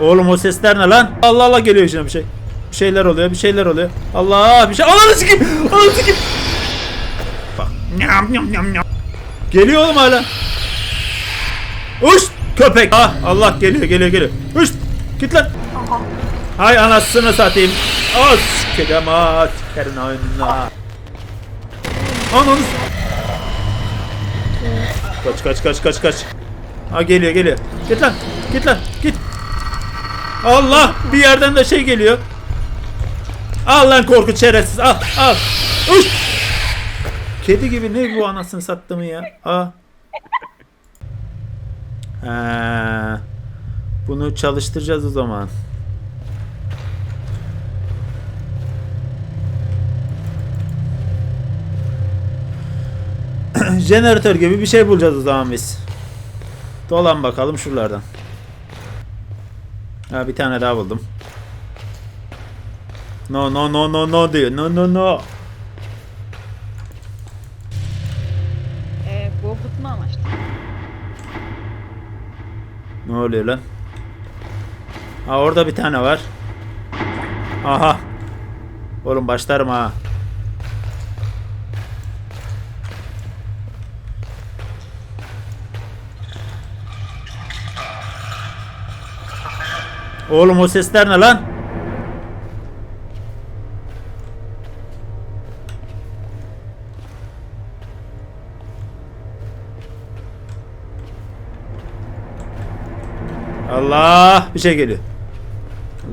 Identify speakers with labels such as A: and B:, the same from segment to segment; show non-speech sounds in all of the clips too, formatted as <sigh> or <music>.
A: Oğlum o sesler ne lan? Allah Allah geliyor içine bir şey. Bir şeyler oluyor, bir şeyler oluyor. Allah bir şey. Ananı sikeyim. Ananı sikeyim. Bak. Nyam, nyam, nyam, nyam. Geliyor oğlum hala. Uş köpek. Ah Allah geliyor geliyor geliyor. Uş git lan. Hay anasını satayım. Az sikerim az sikerin oyununa. Ananı Kaç kaç kaç kaç kaç. Ha geliyor geliyor. Git lan. Git lan. Git. Allah bir yerden de şey geliyor. Al lan korkut şerefsiz. Al al. Uş. Kedi gibi ne bu anasını sattığımı ya. Aa. Ha. Bunu çalıştıracağız o zaman. <clears throat> Jeneratör gibi bir şey bulacağız o zaman biz. Dolan bakalım şuralardan. Ha bir tane daha buldum. No no no no no diyor. No no no.
B: Ee, korkutma amaçlı.
A: Ne oluyor lan? Ha orada bir tane var. Aha. Oğlum başlarım ha. Oğlum o sesler ne lan? Allah bir şey geliyor.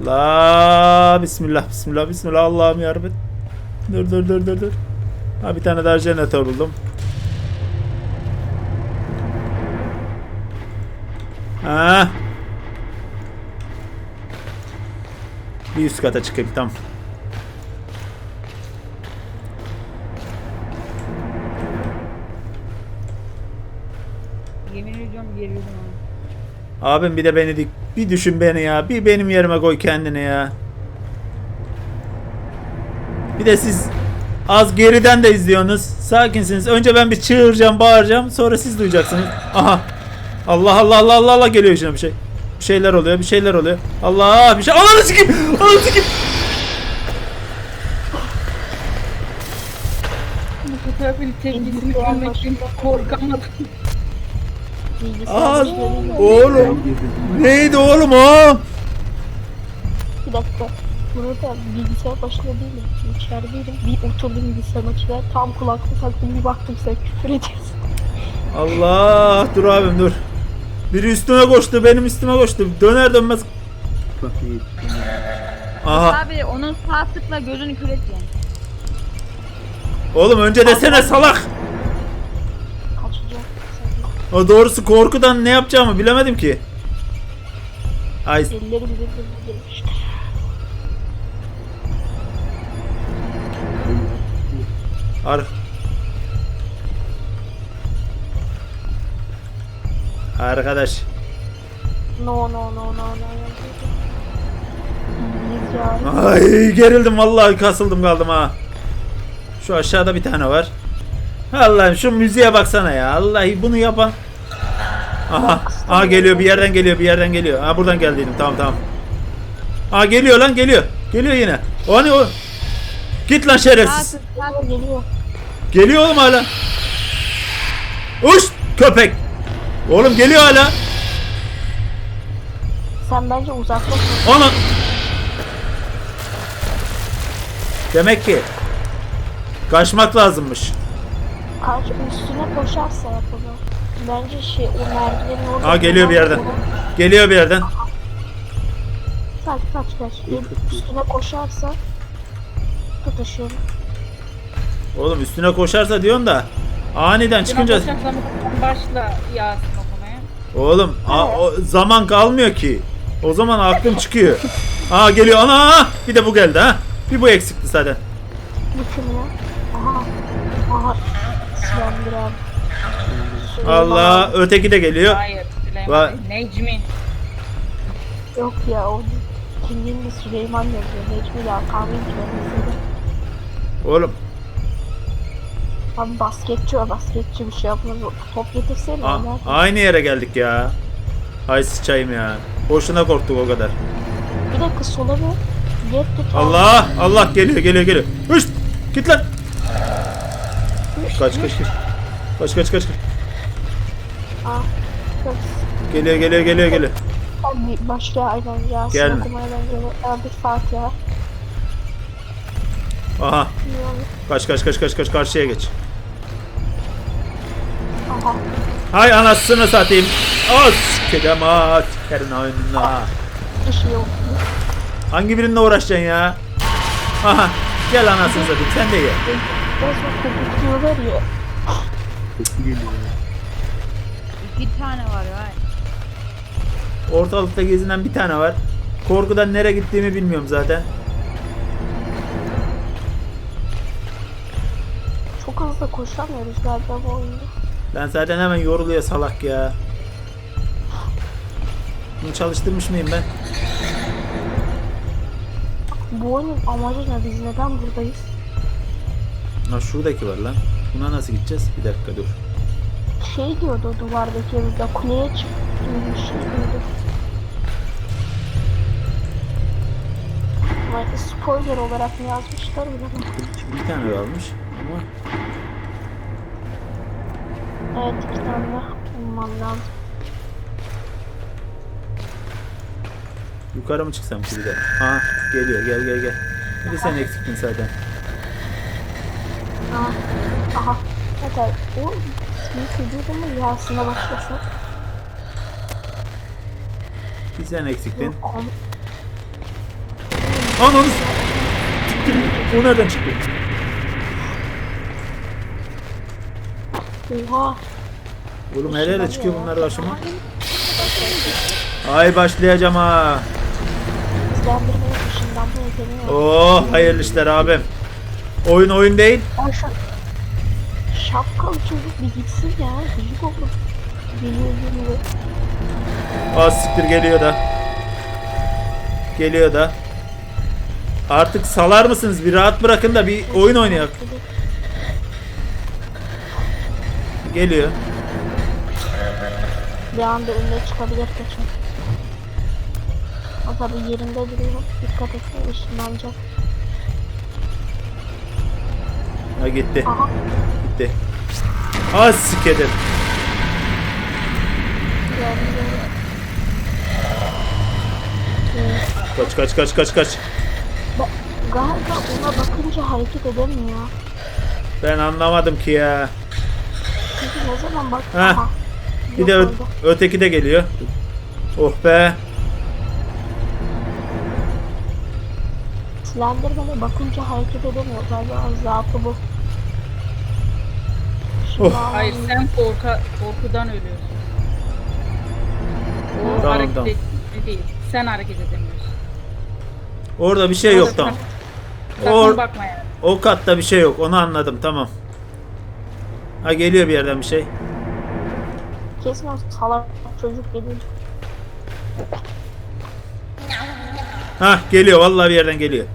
A: Allah bismillah bismillah bismillah Allah'ım yarabbim. Dur dur dur dur dur. Ha bir tane daha jeneratör buldum. Ha. Bir üst kata çıkayım tam.
B: Yemin ediyorum gerildim.
A: Abim bir de beni dik. Bir düşün beni ya. Bir benim yerime koy kendini ya. Bir de siz az geriden de izliyorsunuz. Sakinsiniz. Önce ben bir çığıracağım, bağıracağım. Sonra siz duyacaksınız. Aha. Allah Allah Allah Allah Allah geliyor içine bir şey. Bir şeyler oluyor, bir şeyler oluyor. Allah bir şey. Ananı sikeyim. Ananı sikeyim.
B: Fotoğrafın tepkisini görmekten korkamadım.
A: Aa, oğlum. Neydi oğlum o?
C: Bir dakika. Burada bilgisayar başında değilim. İçerideydim. Bir oturdum bilgisayar başına. Tam kulaklık taktım bir baktım sen küfür ediyorsun.
A: Allah. Dur abim dur. Biri üstüme koştu, benim üstüme koştu. Döner dönmez. Aha.
B: Abi onun sağ tıkla gözünü et yani.
A: Oğlum önce desene salak.
C: Kaçacak.
A: O doğrusu korkudan ne yapacağımı bilemedim ki. Ay
C: Ellerim birbirine
A: ar. Arkadaş.
C: No no no no no.
A: Ay gerildim vallahi kasıldım kaldım ha. Şu aşağıda bir tane var. Allah'ım şu müziğe baksana ya. Vallahi bunu yapan. Aha. Aha geliyor bir yerden geliyor bir yerden geliyor. Ha buradan geldiydim tamam tamam. Aha geliyor lan geliyor. Geliyor yine. O hani o. Git lan şerefsiz.
C: Geliyor
A: oğlum hala. Uş köpek. Oğlum geliyor hala.
C: Sen bence uzaklaş.
A: Ona. Demek ki kaçmak lazımmış.
C: Kaç üstüne koşarsa yapalım. Bence şey o merdivenin orada.
A: Aa geliyor bir yerden. Geliyor bir yerden.
C: Kaç kaç kaç. Üstüne koşarsa tutuşuyor.
A: Oğlum üstüne koşarsa diyorsun da aniden çıkınca
B: başla okumaya.
A: Oğlum a- o zaman kalmıyor ki. O zaman aklım çıkıyor. Aa geliyor ana bir de bu geldi ha. Bir bu eksikti zaten.
C: Bu kim ya? Aha. Aha. Slendir abi.
A: Allah öteki de geliyor.
B: Hayır
A: Va-
B: Necmi.
C: Yok ya o kimliğinde Süleyman yazıyor. Necmi ya içiyor.
A: Oğlum
C: Abi basketçi o basketçi bir şey yapmaz. Top getirsene
A: a- aynı yere geldik ya. Hay sıçayım ya. Boşuna korktuk o kadar.
C: Bir dakika sola tut.
A: Allah Allah geliyor geliyor geliyor. Hış! Git lan. Kaç kaç kaç. Kaç kaç kaç. kaç.
C: Aa. Kız.
A: Geliyor geliyor geliyor geliyor.
C: Abi başka ya.
A: Gelme.
C: Saat ya.
A: Aha. Kaç kaç kaç kaç kaç karşıya geç. Hay anasını satayım. Az kedemat. Kerin oyununa.
C: Bir şey yok.
A: Hangi birinle uğraşacaksın ya? Aha. Gel anasını satayım sen de gel.
C: Çok korkutuyorlar ya.
B: İki tane var ya.
A: Ortalıkta gezinen bir tane var. Korkudan nereye gittiğimi bilmiyorum zaten.
C: Çok hızlı koşamıyoruz galiba bu oyunda.
A: Ben zaten hemen yoruluyor salak ya. Bunu çalıştırmış mıyım ben?
C: Bu oyunun amacı ne? Biz neden buradayız?
A: Ha şuradaki var lan. Buna nasıl gideceğiz? Bir dakika dur.
C: Şey diyordu o duvardaki yazıda kuleye çıkmış. Ama spoiler olarak mı yazmışlar bilemem.
A: Bir tane kalmış. Ama
C: Evet iki tane bulmam lazım.
A: yukarı mı çıksam ki bir de? Aha geliyor gel gel gel. Bir de sen eksiktin zaten.
C: Aha. Aha. Evet o büyük vücudumun rüyasına başlasa.
A: Bir sen eksiktin. Ananı O nereden çıktı?
C: Oha.
A: Oğlum her yere çıkıyor bunlar başıma. Ay başlayacağım ha.
C: Bu yok.
A: Oo hayırlı işler abim. Oyun oyun değil.
C: Ay şap Şapkalı çocuk bir gitsin ya. Gıcık olur. Geliyor geliyor.
A: Az siktir geliyor da. Geliyor da. Artık salar mısınız? Bir rahat bırakın da bir oyun oynayalım. Geliyor.
C: Bir anda önüne çıkabilir kaçın. O tabi yerinde duruyor. Dikkat etsin ışınlanacak.
A: Ha gitti.
C: Aha.
A: Gitti. Az.
C: Yani böyle.
A: Kaç kaç kaç kaç kaç.
C: Ba- galiba ona bakınca hareket edemiyor.
A: Ben anlamadım ki ya.
C: Çünkü ne zaman bak.
A: Heh.
C: Aha.
A: Bir de ö- öteki de geliyor. Oh be.
C: Slenderman'e bakınca hareket edemiyor. Galiba zaafı bu. Şimdi
A: Oh.
B: Hayır sen korka, korkudan ölüyorsun. O
A: Tamam,
B: hareket
A: tamam.
B: ettiği değil. Sen hareket edemiyorsun.
A: Orada bir şey yok tamam.
B: Sakın
A: Or
B: bakma yani.
A: o katta bir şey yok. Onu anladım tamam. Ha geliyor bir yerden bir şey.
C: Kesin o salak çocuk geliyor.
A: Ha geliyor vallahi bir yerden geliyor.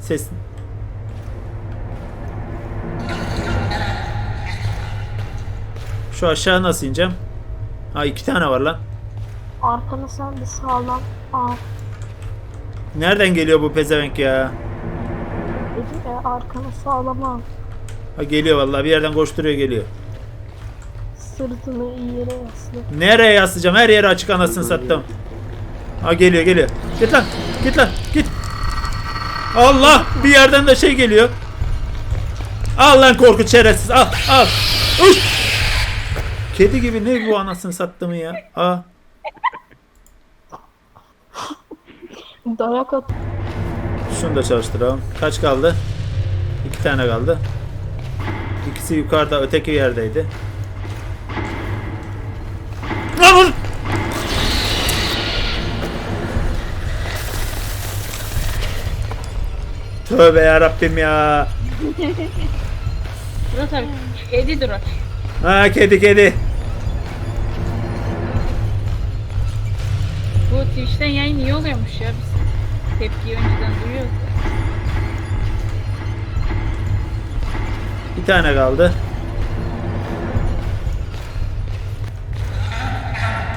A: Ses. Şu aşağı nasıl ineceğim? Ha iki tane var lan.
C: Arkanı sen bir sağlam al.
A: Nereden geliyor bu pezevenk ya?
C: Dedim ya arkanı sağlam al.
A: Ha geliyor vallahi bir yerden koşturuyor geliyor.
C: Sırtını iyi yere yasla.
A: Nereye yaslayacağım? Her yeri açık anasını sattım. Ha geliyor geliyor. Git lan. Git lan. Git. Allah bir yerden de şey geliyor. Al lan korku şerefsiz. Al al. Uş. Kedi gibi ne bu anasını sattığımı ya? Aa.
C: Dayak at.
A: Şunu da çalıştıralım. Kaç kaldı? İki tane kaldı. İkisi yukarıda öteki yerdeydi. Lan oğlum! Tövbe ya Rabbim ya.
B: Burası tabii kedi durar.
A: Ha kedi kedi.
B: Bu Twitch'ten yayın iyi oluyormuş ya biz. Tepkiyi önceden duyuyoruz.
A: Bir tane kaldı.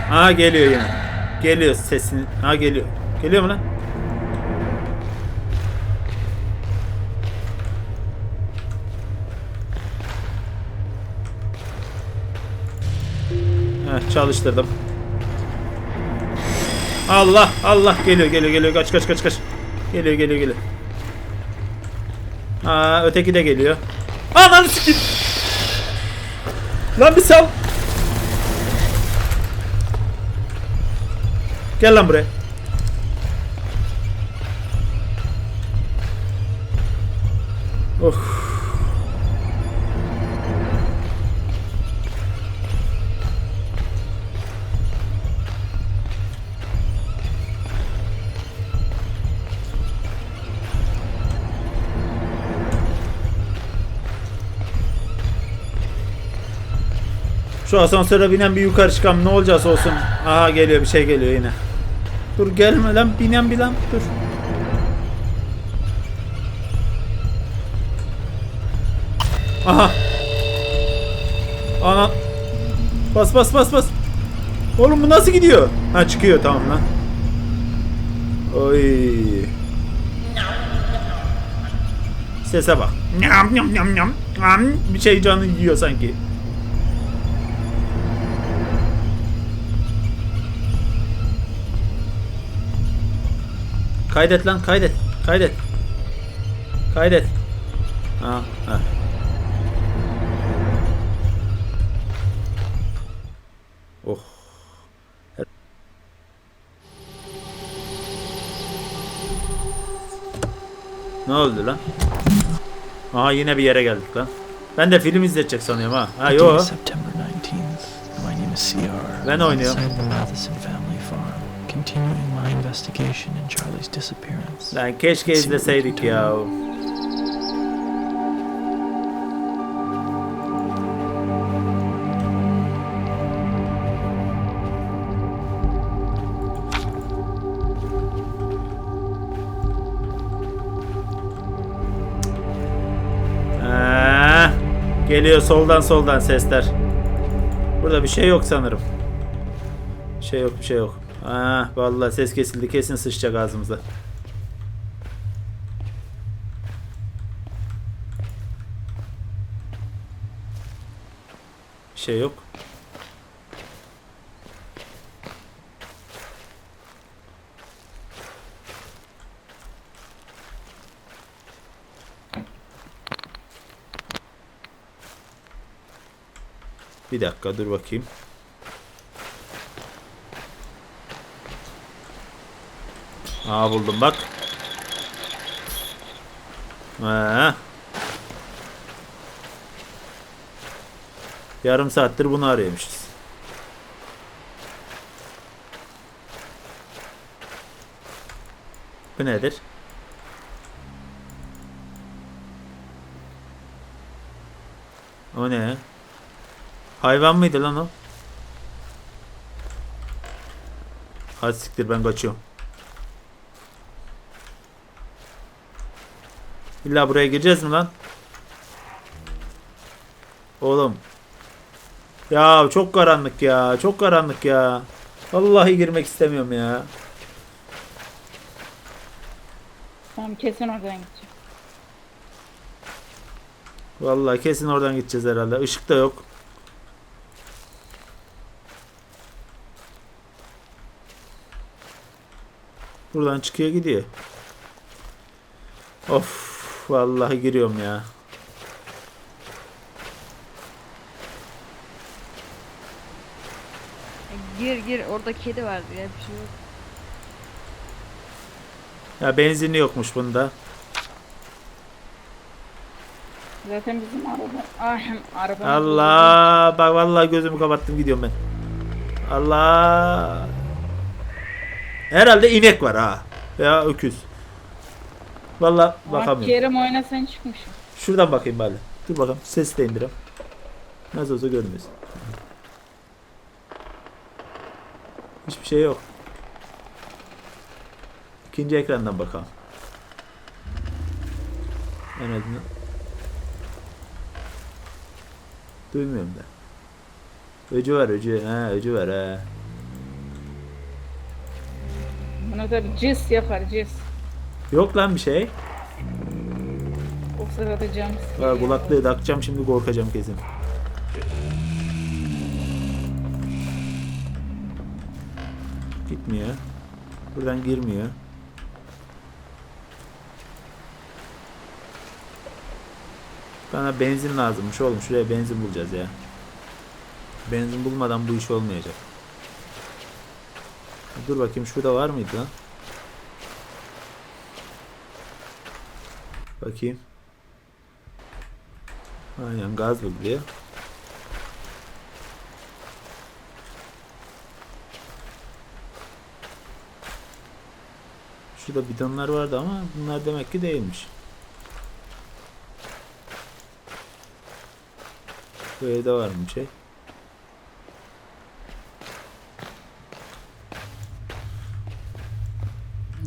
A: Ha geliyor yine. Geliyor sesini. Ha geliyor. Geliyor mu lan? Heh, çalıştırdım. Allah Allah geliyor geliyor geliyor kaç kaç kaç kaç. Geliyor geliyor geliyor. Aa öteki de geliyor. Ananı sikeyim. Lan bir sal. Gel lan buraya. Şu asansöre binen bir yukarı çıkalım ne olacağız olsun. Aha geliyor bir şey geliyor yine. Dur gelme lan binen bir lan dur. Aha. Ana. Bas bas bas bas. Oğlum bu nasıl gidiyor? Ha çıkıyor tamam lan. Oy. Sese bak. Nyam nyam nyam. Nyam. Bir şey canı yiyor sanki. Kaydet lan kaydet. Kaydet. Kaydet. Ha, ha. Oh. Ne oldu lan? Aha yine bir yere geldik lan. Ben de film izletecek sanıyorum ha. Ha yo.
D: September 19th. My name is CR.
A: Ben oynuyorum.
D: Continuing my investigation in Charlie's disappearance.
A: Lan keşke izleseydik ya. Ee, geliyor soldan soldan sesler. Burada bir şey yok sanırım. Bir şey yok bir şey yok. Ha, vallahi ses kesildi kesin sıçacak ağzımıza. Bir şey yok. Bir dakika dur bakayım. Aa buldum bak. Ha. Yarım saattir bunu arıyormuşuz. Bu nedir? O ne? Hayvan mıydı lan o? Hadi siktir ben kaçıyorum. İlla buraya gireceğiz mi lan? Oğlum. Ya çok karanlık ya. Çok karanlık ya. Vallahi girmek istemiyorum ya.
B: Tamam kesin oradan gideceğim.
A: Vallahi kesin oradan gideceğiz herhalde. Işık da yok. Buradan çıkıyor gidiyor. Of vallahi giriyorum ya.
E: Gir gir orada kedi vardı ya bir şey yok.
A: Ya benzinli yokmuş bunda.
B: Zaten bizim araba. Ah araba.
A: Allah bak vallahi gözümü kapattım gidiyorum ben. Allah. Herhalde inek var ha. Ya öküz. Vallahi
B: Bak
A: bakamıyorum.
B: Kerim oynasan çıkmışım.
A: Şuradan bakayım bari. Dur bakalım. Ses de indireyim. Nasıl olsa görmüyoruz. Hiçbir şey yok. İkinci ekrandan bakalım. En azından. Duymuyorum da. Öcü var öcü. Ha öcü var ha.
B: Bunu da cis yapar cis.
A: Yok lan bir şey.
B: O sırada cam
A: Ha, kulaklığı takacağım şimdi korkacağım kesin. Gitmiyor. Buradan girmiyor. Bana benzin lazımmış oğlum. Şuraya benzin bulacağız ya. Benzin bulmadan bu iş olmayacak. Dur bakayım şurada var mıydı lan? Bakayım. Aynen gaz buldu ya. Şurada bidonlar vardı ama bunlar demek ki değilmiş. Bu evde var mı bir şey?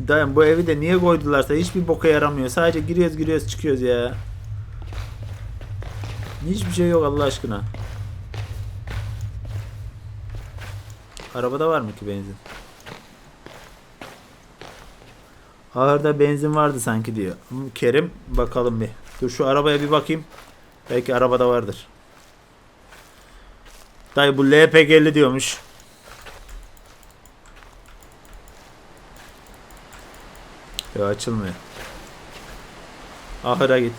A: Dayan bu evi de niye koydularsa hiçbir boka yaramıyor. Sadece giriyoruz giriyoruz çıkıyoruz ya. Hiçbir şey yok Allah aşkına. Arabada var mı ki benzin? Ahırda benzin vardı sanki diyor. Kerim bakalım bir. Dur şu arabaya bir bakayım. Belki arabada vardır. Dayı bu LPG'li diyormuş. Ya açılmıyor. Ahıra git.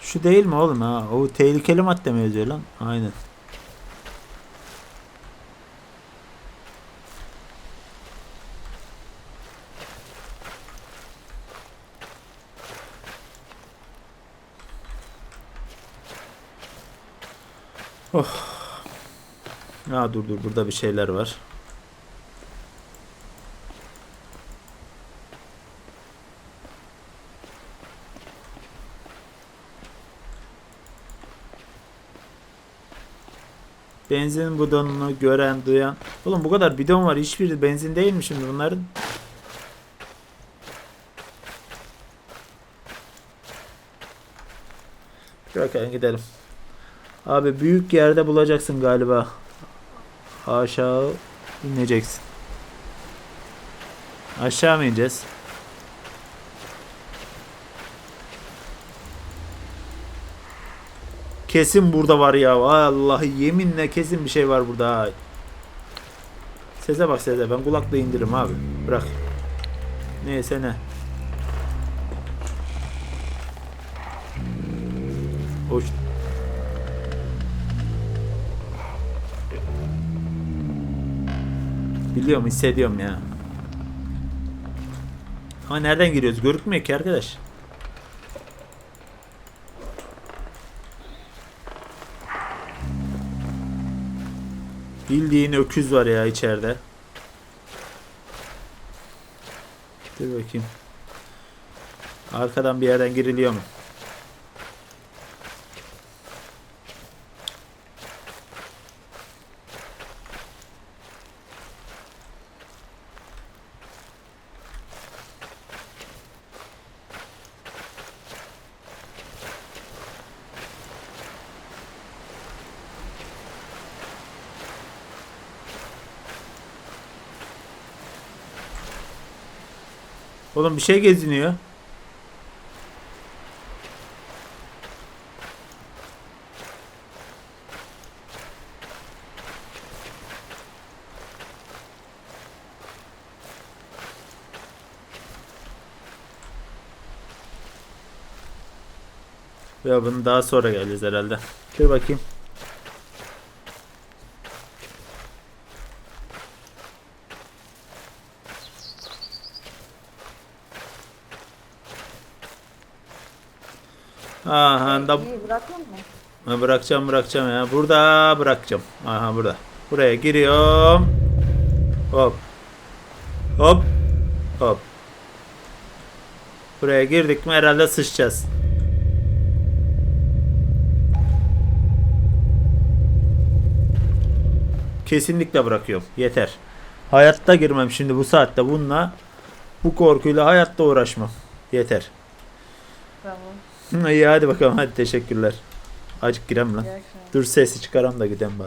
A: Şu değil mi oğlum ha? O tehlikeli madde mi yazıyor lan? Aynen. Oh. Ya dur dur burada bir şeyler var. Benzin bidonunu gören, duyan. Oğlum bu kadar bidon var. Hiçbiri benzin değil mi şimdi bunların? Bakalım gidelim. Abi büyük yerde bulacaksın galiba. Aşağı ineceksin. Aşağı mı ineceğiz? Kesin burada var ya. Vallahi yeminle kesin bir şey var burada. Seze bak Seze. Ben kulaklığı indiririm abi. Bırak. Neyse ne. Biliyorum hissediyorum ya. Ama nereden giriyoruz? Görükmüyor ki arkadaş. Bildiğin öküz var ya içeride. Dur bakayım. Arkadan bir yerden giriliyor mu? Oğlum bir şey geziniyor. Ya bunu daha sonra geleceğiz herhalde. Dur bakayım. Aha da Ha, bırakacağım bırakacağım ya. Burada bırakacağım. Aha burada. Buraya giriyorum. Hop. Hop. Hop. Buraya girdik mi herhalde sıçacağız. Kesinlikle bırakıyorum. Yeter. Hayatta girmem şimdi bu saatte bununla. Bu korkuyla hayatta uğraşmam. Yeter.
E: Tamam.
A: İyi hadi bakalım hadi teşekkürler. Acık girem lan. Dur sesi çıkaram da gidem bari.